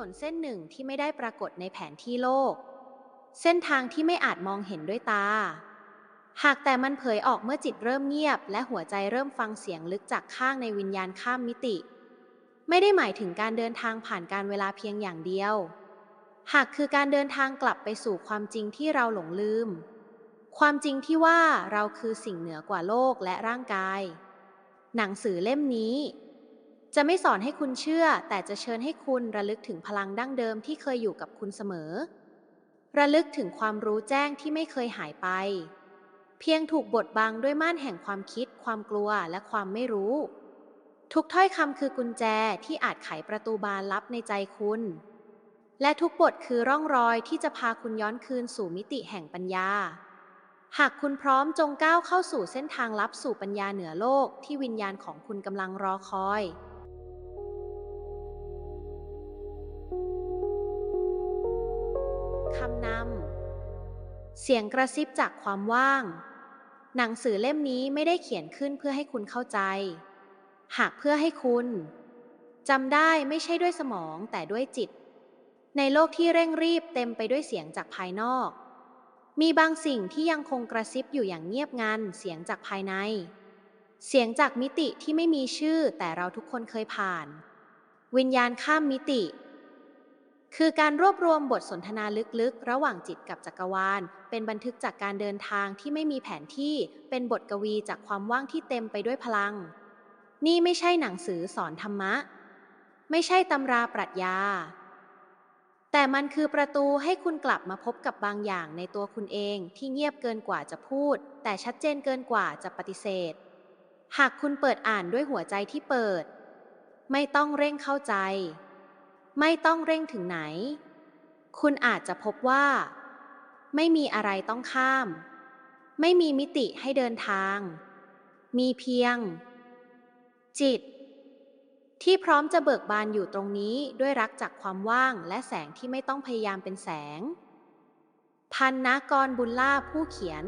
นนเส้นหนึ่งที่ไม่ได้ปรากฏในแผนที่โลก เส้นทางที่ไม่อาจมองเห็นด้วยตา หากแต่มันเผยออกเมื่อจิตเริ่มเงียบ และหัวใจเริ่มฟังเสียงลึกจากข้างในวิญญาณข้ามมิติ ไม่ได้หมายถึงการเดินทางผ่านการเวลาเพียงอย่างเดียว หากคือการเดินทางกลับไปสู่ความจริงที่เราหลงลืม ความจริงที่ว่าเราคือสิ่งเหนือกว่าโลกและร่างกาย หนังสือเล่มนี้ จะไม่สอนให้คุณเชื่อ แต่จะเชิญให้คุณระลึกถึงพลังดั้งเดิมที่เคยอยู่กับคุณเสมอ ระลึกถึงความรู้แจ้งที่ไม่เคยหายไป เพียงถูกบดบังด้วยม่านแห่งความคิด ความกลัวและความไม่รู้ ทุกถ้อยคำคือกุญแจที่อาจไขประตูบานลับในใจคุณ และทุกบทคือร่องรอยที่จะพาคุณย้อนคืนสู่มิติแห่งปัญญา หากคุณพร้อมจงก้าวเข้าสู่เส้นทางลับสู่ปัญญาเหนือโลกที่วิญญาณของคุณกำลังรอคอย คำนำ เสียงกระซิบจากความว่าง หนังสือเล่มนี้ไม่ได้เขียนขึ้นเพื่อให้คุณเข้าใจ หากเพื่อให้คุณจำได้ไม่ใช่ด้วยสมองแต่ด้วยจิต ในโลกที่เร่งรีบเต็มไปด้วยเสียงจากภายนอก มีบางสิ่งที่ยังคงกระซิบอยู่อย่างเงียบงันเสียงจากภายใน เสียงจากมิติที่ไม่มีชื่อแต่เราทุกคนเคยผ่าน วิญญาณข้ามมิติ คือการรวบรวมบทสนทนาลึกๆ ระหว่างจิตกับจักรวาล เป็นบันทึกจากการเดินทางที่ไม่มีแผนที่ เป็นบทกวีจากความว่างที่เต็มไปด้วยพลัง นี่ไม่ใช่หนังสือสอนธรรมะ ไม่ใช่ตำราปรัชญา แต่มันคือประตูให้คุณกลับมาพบกับบางอย่างในตัวคุณเองที่เงียบเกินกว่าจะพูด แต่ชัดเจนเกินกว่าจะปฏิเสธ หากคุณเปิดอ่านด้วยหัวใจที่เปิด ไม่ต้องเร่งเข้าใจ ไม่ต้องเร่งถึงไหน คุณอาจจะพบว่า ไม่มีอะไรต้องข้าม ไม่มีมิติให้เดินทาง มีเพียง จิต ที่พร้อมจะเบิกบานอยู่ตรงนี้ด้วยรักจากความว่างและแสงที่ไม่ต้องพยายามเป็นแสง พันนากรบุญล่าผู้เขียน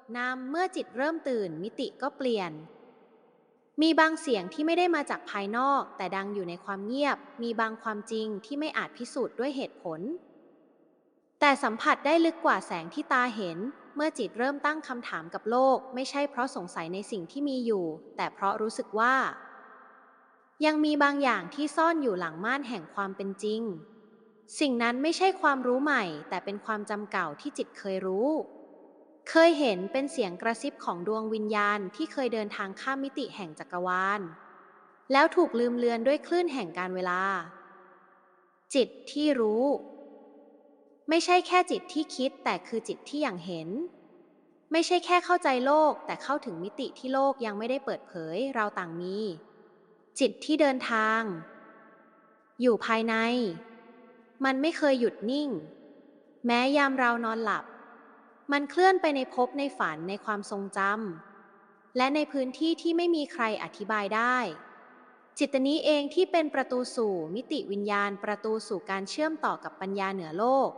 ทนำเมื่อจิตเริ่มตื่นมิติก็เปลี่ยน มีบางเสียงที่ไม่ได้มาจากภายนอก แต่ดังอยู่ในความเงียบ มีบางความจริงที่ไม่อาจพิสูจน์ด้วยเหตุผล แต่สัมผัสได้ลึกกว่าแสงที่ตาเห็น เมื่อจิตเริ่มตั้งคำถามกับโลก ไม่ใช่เพราะสงสัยในสิ่งที่มีอยู่ แต่เพราะรู้สึกว่า ยังมีบางอย่างที่ซ่อนอยู่หลังม่านแห่งความเป็นจริง สิ่งนั้นไม่ใช่ความรู้ใหม่ แต่เป็นความจำเก่าที่จิตเคยรู้ เคยเห็นเป็นเสียงกระซิบของดวงวิญญาณที่เคยเดินทางข้ามมิติแห่งจักรวาล แล้วถูกลืมเลือนด้วยคลื่นแห่งการเวลา จิตที่รู้ ไม่ใช่แค่จิตที่คิดแต่คือจิตที่อย่างเห็น ไม่ใช่แค่เข้าใจโลกแต่เข้าถึงมิติที่โลกยังไม่ได้เปิดเผยเราต่างมี จิตที่เดินทาง อยู่ภายใน มันไม่เคยหยุดนิ่ง แม้ยามเรานอนหลับ มันเคลื่อนไปในภพในฝันในความทรงจำและในพื้นที่ที่ไม่มีใครอธิบายได้ จิตนี้เองที่เป็นประตูสู่มิติวิญญาณประตูสู่การเชื่อมต่อกับปัญญาเหนือโลก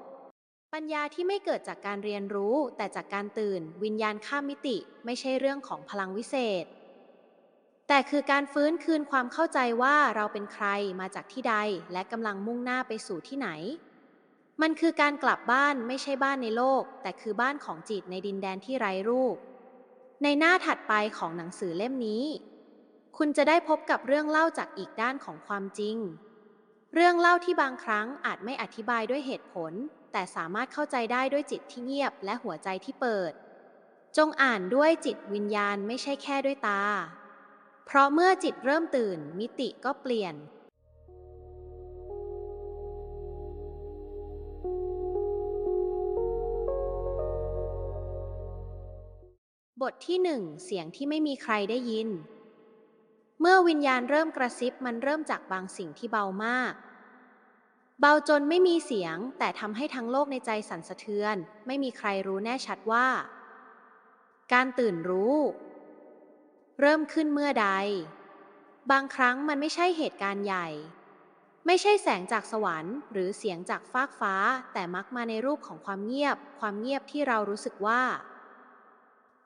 ปัญญาที่ไม่เกิดจากการเรียนรู้แต่จากการตื่น วิญญาณข้ามมิติไม่ใช่เรื่องของพลังวิเศษ แต่คือการฟื้นคืนความเข้าใจว่าเราเป็นใครมาจากที่ใดและกำลังมุ่งหน้าไปสู่ที่ไหน มันคือการกลับบ้านไม่ใช่บ้านในโลก แต่คือบ้านของจิตในดินแดนที่ไร้รูป ในหน้าถัดไปของหนังสือเล่มนี้ คุณจะได้พบกับเรื่องเล่าจากอีกด้านของความจริง เรื่องเล่าที่บางครั้งอาจไม่อธิบายด้วยเหตุผล แต่สามารถเข้าใจได้ด้วยจิตที่เงียบและหัวใจที่เปิด จงอ่านด้วยจิตวิญญาณไม่ใช่แค่ด้วยตา เพราะเมื่อจิตเริ่มตื่นมิติก็เปลี่ยน บทที่หนึ่งเสียงที่ไม่มีใครได้ยิน เมื่อวิญญาณเริ่มกระซิบมันเริ่มจากบางสิ่งที่เบามาก เบาจนไม่มีเสียง แต่ทำให้ทั้งโลกในใจสั่นสะเทือน ไม่มีใครรู้แน่ชัดว่า การตื่นรู้ เริ่มขึ้นเมื่อใด บางครั้งมันไม่ใช่เหตุการณ์ใหญ่ ไม่ใช่แสงจากสวรรค์ หรือเสียงจากฟากฟ้า แต่มักมาในรูปของความเงียบ ความเงียบที่เรารู้สึกว่า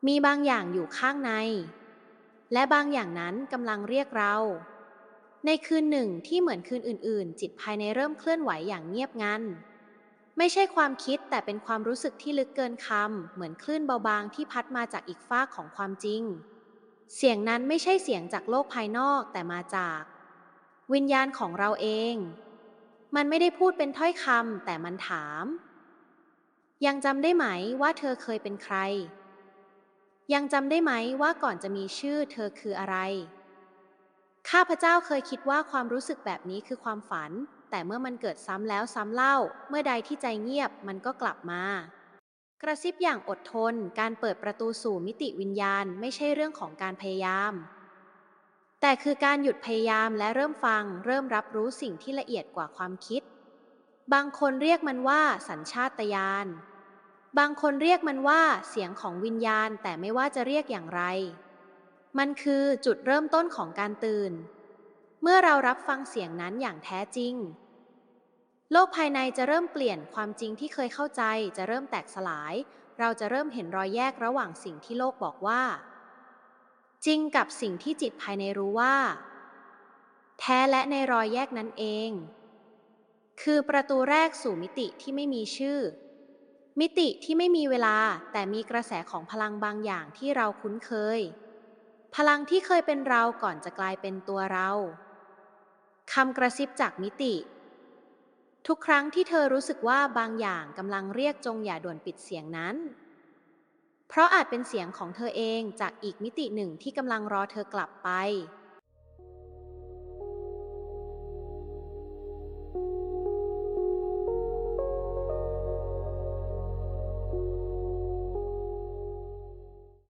มีบางอย่างอยู่ข้างใน และบางอย่างนั้นกำลังเรียกเรา ในคืนหนึ่งที่เหมือนคืนอื่น ๆ จิตภายในเริ่มเคลื่อนไหวอย่างเงียบงันไม่ใช่ความคิดแต่เป็นความรู้สึกที่ลึกเกินคำเหมือนคลื่นเบาบางที่พัดมาจากอีกฟากของความจริง เสียงนั้นไม่ใช่เสียงจากโลกภายนอกแต่มาจาก วิญญาณของเราเอง มันไม่ได้พูดเป็นถ้อยคำแต่มันถาม ยังจำได้ไหมว่าเธอเคยเป็นใคร ยังจำได้ไหมว่าก่อนจะมีชื่อเธอคืออะไร ข้าพเจ้าเคยคิดว่าความรู้สึกแบบนี้คือความฝัน แต่เมื่อมันเกิดซ้ำแล้วซ้ำเล่า เมื่อใดที่ใจเงียบมันก็กลับมา กระซิบอย่างอดทน การเปิดประตูสู่มิติวิญญาณไม่ใช่เรื่องของการพยายาม แต่คือการหยุดพยายามและเริ่มฟัง เริ่มรับรู้สิ่งที่ละเอียดกว่าความคิด บางคนเรียกมันว่าสัญชาตญาณ บางคนเรียกมันว่าเสียงของวิญญาณแต่ไม่ว่าจะเรียกอย่างไร มันคือจุดเริ่มต้นของการตื่น เมื่อเรารับฟังเสียงนั้นอย่างแท้จริง โลกภายในจะเริ่มเปลี่ยนความจริงที่เคยเข้าใจจะเริ่มแตกสลาย เราจะเริ่มเห็นรอยแยกระหว่างสิ่งที่โลกบอกว่า จริงกับสิ่งที่จิตภายในรู้ว่า แท้และในรอยแยกนั้นเอง คือประตูแรกสู่มิติที่ไม่มีชื่อ มิติที่ไม่มีเวลาแต่มีกระแสของพลังบางอย่างที่เราคุ้นเคย พลังที่เคยเป็นเราก่อนจะกลายเป็นตัวเราคำกระซิบจากมิติ ทุกครั้งที่เธอรู้สึกว่าบางอย่างกำลังเรียกจงอย่าด่วนปิดเสียงนั้น เพราะอาจเป็นเสียงของเธอเองจากอีกมิติหนึ่งที่กำลังรอเธอกลับไป